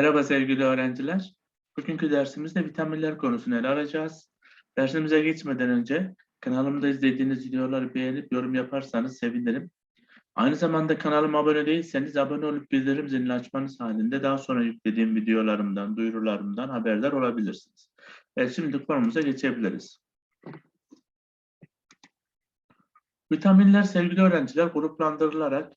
Merhaba sevgili öğrenciler. Bugünkü dersimizde vitaminler konusunu ele alacağız. Dersimize geçmeden önce kanalımda izlediğiniz videoları beğenip yorum yaparsanız sevinirim. Aynı zamanda kanalıma abone değilseniz abone olup bildirim zilini açmanız halinde daha sonra yüklediğim videolarımdan, duyurularımdan haberdar olabilirsiniz. Evet şimdi konumuza geçebiliriz. Vitaminler sevgili öğrenciler gruplandırılarak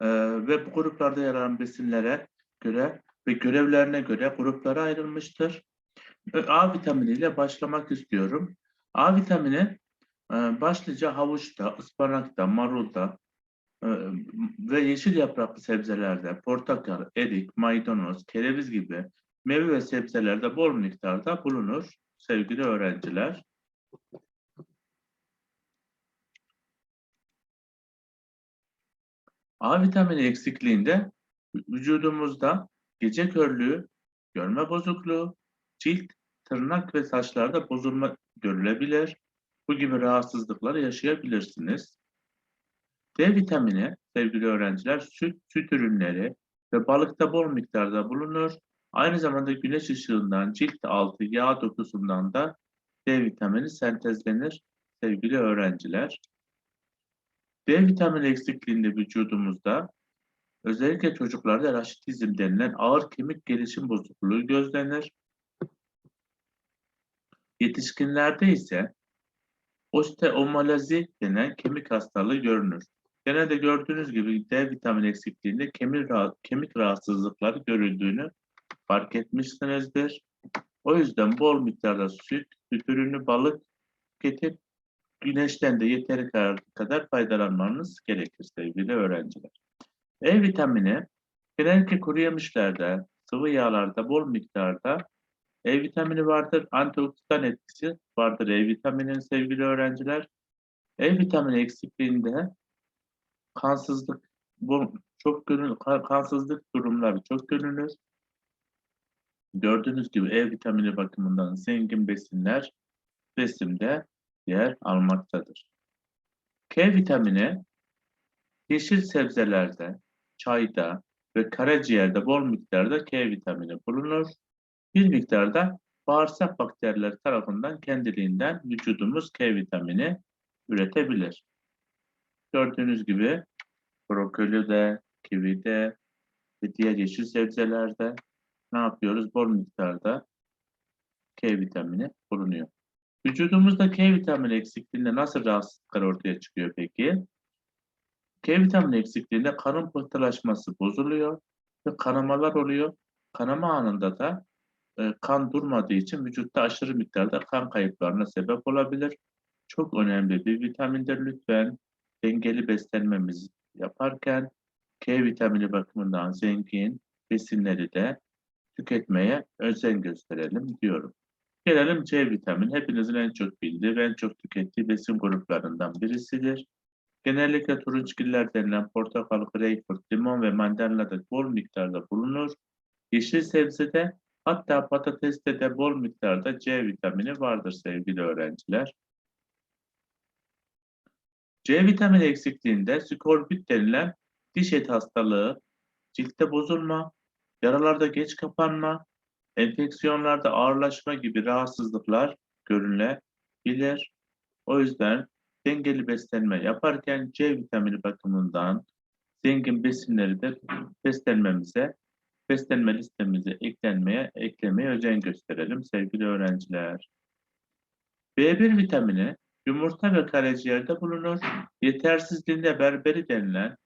e, ve bu gruplarda yer alan besinlere göre ve görevlerine göre gruplara ayrılmıştır. A vitaminiyle başlamak istiyorum. A vitamini e, başlıca havuçta, ıspanakta, marulda e, ve yeşil yapraklı sebzelerde, portakal, erik, maydanoz, kereviz gibi meyve ve sebzelerde bol miktarda bulunur sevgili öğrenciler. A vitamini eksikliğinde vücudumuzda gece körlüğü, görme bozukluğu, cilt, tırnak ve saçlarda bozulma görülebilir. Bu gibi rahatsızlıkları yaşayabilirsiniz. D vitamini sevgili öğrenciler süt, süt ürünleri ve balıkta bol miktarda bulunur. Aynı zamanda güneş ışığından, cilt altı yağ dokusundan da D vitamini sentezlenir sevgili öğrenciler. D vitamini eksikliğinde vücudumuzda özellikle çocuklarda raşitizm denilen ağır kemik gelişim bozukluğu gözlenir. Yetişkinlerde ise osteomalazi denen kemik hastalığı görünür. Genelde gördüğünüz gibi D vitamini eksikliğinde kemik, rah- kemik rahatsızlıkları görüldüğünü fark etmişsinizdir. O yüzden bol miktarda süt, süt ürünü, balık tüketip güneşten de yeteri kadar faydalanmanız gerekir sevgili öğrenciler. E vitamini genellikle kuru yemişlerde, sıvı yağlarda bol miktarda E vitamini vardır. Antioksidan etkisi vardır E vitaminin sevgili öğrenciler. E vitamini eksikliğinde kansızlık bu çok kan- kansızlık durumları çok görünür. Gördüğünüz gibi E vitamini bakımından zengin besinler besimde yer almaktadır. K vitamini yeşil sebzelerde, çayda ve karaciğerde bol miktarda K vitamini bulunur. Bir miktarda bağırsak bakterileri tarafından kendiliğinden vücudumuz K vitamini üretebilir. Gördüğünüz gibi brokolide, kivide ve diğer yeşil sebzelerde ne yapıyoruz? Bol miktarda K vitamini bulunuyor. Vücudumuzda K vitamini eksikliğinde nasıl rahatsızlıklar ortaya çıkıyor peki? K vitamini eksikliğinde kanın pıhtılaşması bozuluyor ve kanamalar oluyor. Kanama anında da e, kan durmadığı için vücutta aşırı miktarda kan kayıplarına sebep olabilir. Çok önemli bir vitamindir lütfen. Dengeli beslenmemizi yaparken K vitamini bakımından zengin besinleri de tüketmeye özen gösterelim diyorum. Gelelim C vitamini. Hepinizin en çok bildiği ve en çok tükettiği besin gruplarından birisidir. Genellikle turunçgiller denilen portakal, greyfurt, limon ve mandalinada bol miktarda bulunur. Yeşil sebzede hatta patateste de bol miktarda C vitamini vardır sevgili öğrenciler. C vitamini eksikliğinde skorbut denilen diş et hastalığı, ciltte bozulma, yaralarda geç kapanma, enfeksiyonlarda ağırlaşma gibi rahatsızlıklar görülebilir. O yüzden dengeli beslenme yaparken C vitamini bakımından zengin besinleri de beslenmemize, beslenme listemize eklenmeye, eklemeye özen gösterelim sevgili öğrenciler. B1 vitamini yumurta ve karaciğerde bulunur. Yetersizliğinde berberi denilen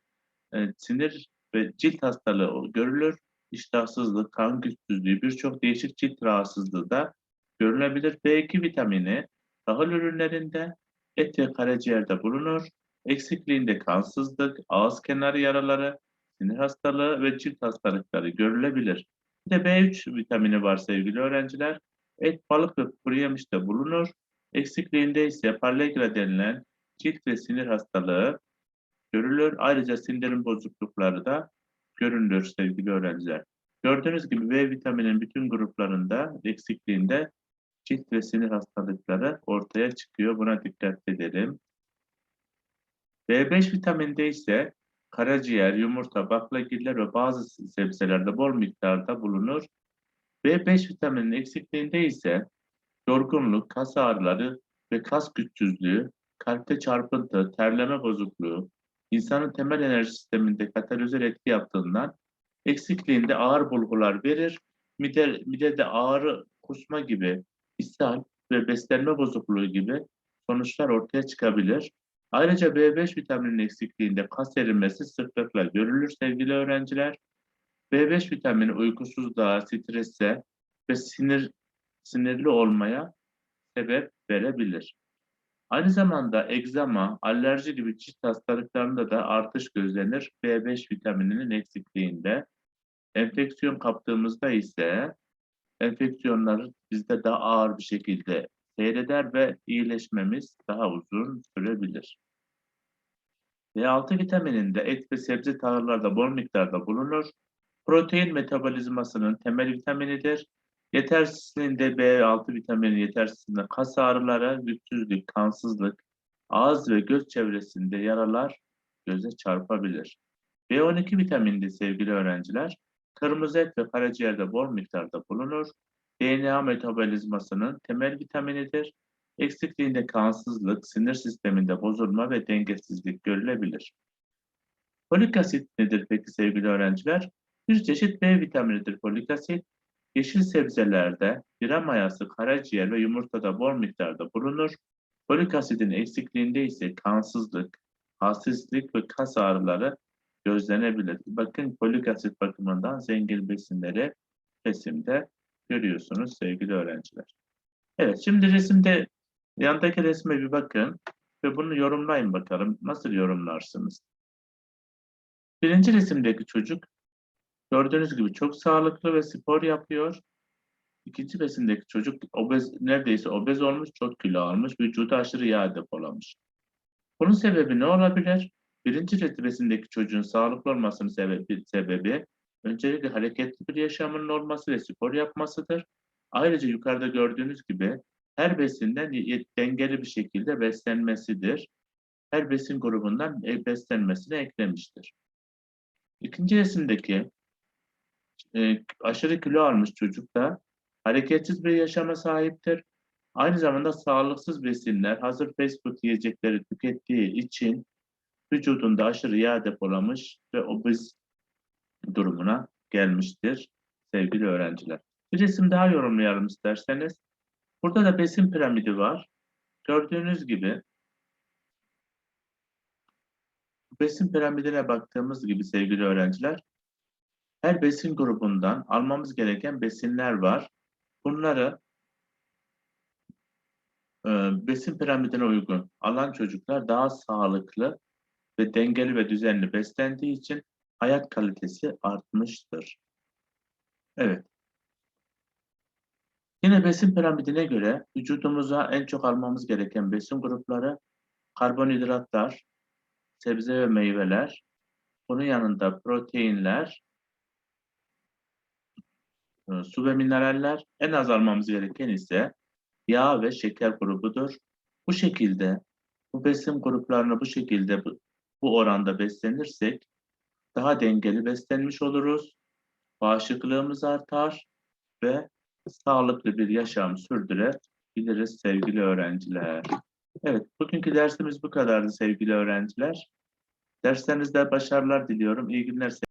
e, sinir ve cilt hastalığı görülür. İştahsızlık, kan güçsüzlüğü, birçok değişik cilt rahatsızlığı da görülebilir. B2 vitamini tahıl ürünlerinde, et ve karaciğerde bulunur. Eksikliğinde kansızlık, ağız kenarı yaraları, sinir hastalığı ve cilt hastalıkları görülebilir. Bir de B3 vitamini var sevgili öğrenciler. Et, balık ve kuru yemişte bulunur. Eksikliğinde ise parlegra denilen cilt ve sinir hastalığı görülür. Ayrıca sindirim bozuklukları da görünür sevgili öğrenciler. Gördüğünüz gibi B vitaminin bütün gruplarında eksikliğinde cilt ve sinir hastalıkları ortaya çıkıyor. Buna dikkat edelim. B5 vitaminde ise karaciğer, yumurta, baklagiller ve bazı sebzelerde bol miktarda bulunur. B5 vitamininin eksikliğinde ise yorgunluk, kas ağrıları ve kas güçsüzlüğü, kalpte çarpıntı, terleme bozukluğu, insanın temel enerji sisteminde katalizör etki yaptığından eksikliğinde ağır bulgular verir. Mide, midede ağrı, kusma gibi, ishal ve beslenme bozukluğu gibi sonuçlar ortaya çıkabilir. Ayrıca B5 vitamininin eksikliğinde kas erimesi sıklıkla görülür sevgili öğrenciler. B5 vitamini uykusuzluğa, strese ve sinir sinirli olmaya sebep verebilir. Aynı zamanda egzama, alerji gibi cilt hastalıklarında da artış gözlenir B5 vitamininin eksikliğinde. Enfeksiyon kaptığımızda ise enfeksiyonlar bizde daha ağır bir şekilde seyreder ve iyileşmemiz daha uzun sürebilir. B6 vitamininde et ve sebze tahıllarda bol miktarda bulunur. Protein metabolizmasının temel vitaminidir. Yetersizliğinde B6 vitamini yetersizliğinde kas ağrıları, güçsüzlük, kansızlık, ağız ve göz çevresinde yaralar göze çarpabilir. B12 vitamini sevgili öğrenciler, kırmızı et ve karaciğerde bol miktarda bulunur. DNA metabolizmasının temel vitaminidir. Eksikliğinde kansızlık, sinir sisteminde bozulma ve dengesizlik görülebilir. Folik asit nedir peki sevgili öğrenciler? Bir çeşit B vitaminidir folik asit. Yeşil sebzelerde, bira mayası, karaciğer ve yumurtada bol miktarda bulunur. Folik asidin eksikliğinde ise kansızlık, halsizlik ve kas ağrıları gözlenebilir. Bakın folik asit bakımından zengin besinleri resimde görüyorsunuz sevgili öğrenciler. Evet şimdi resimde yandaki resme bir bakın ve bunu yorumlayın bakalım. Nasıl yorumlarsınız? Birinci resimdeki çocuk gördüğünüz gibi çok sağlıklı ve spor yapıyor. İkinci resimdeki çocuk obez, neredeyse obez olmuş, çok kilo almış, vücudu aşırı yağ depolamış. Bunun sebebi ne olabilir? Birinci resimdeki çocuğun sağlıklı olmasının sebebi, sebebi öncelikle hareketli bir yaşamının olması ve spor yapmasıdır. Ayrıca yukarıda gördüğünüz gibi her besinden dengeli bir şekilde beslenmesidir. Her besin grubundan beslenmesini eklemiştir. İkinci resimdeki e, aşırı kilo almış çocuk da hareketsiz bir yaşama sahiptir. Aynı zamanda sağlıksız besinler, hazır fast food yiyecekleri tükettiği için vücudunda aşırı yağ depolamış ve obez durumuna gelmiştir sevgili öğrenciler. Bir resim daha yorumlayalım isterseniz. Burada da besin piramidi var. Gördüğünüz gibi besin piramidine baktığımız gibi sevgili öğrenciler her besin grubundan almamız gereken besinler var. Bunları e, besin piramidine uygun alan çocuklar daha sağlıklı ve dengeli ve düzenli beslendiği için hayat kalitesi artmıştır. Evet. Yine besin piramidine göre vücudumuza en çok almamız gereken besin grupları karbonhidratlar, sebze ve meyveler, bunun yanında proteinler, e, su ve mineraller, en az almamız gereken ise yağ ve şeker grubudur. Bu şekilde bu besin gruplarını bu şekilde bu oranda beslenirsek daha dengeli beslenmiş oluruz. Bağışıklığımız artar ve sağlıklı bir yaşam sürdürebiliriz sevgili öğrenciler. Evet, bugünkü dersimiz bu kadardı sevgili öğrenciler. Derslerinizde başarılar diliyorum. İyi günler.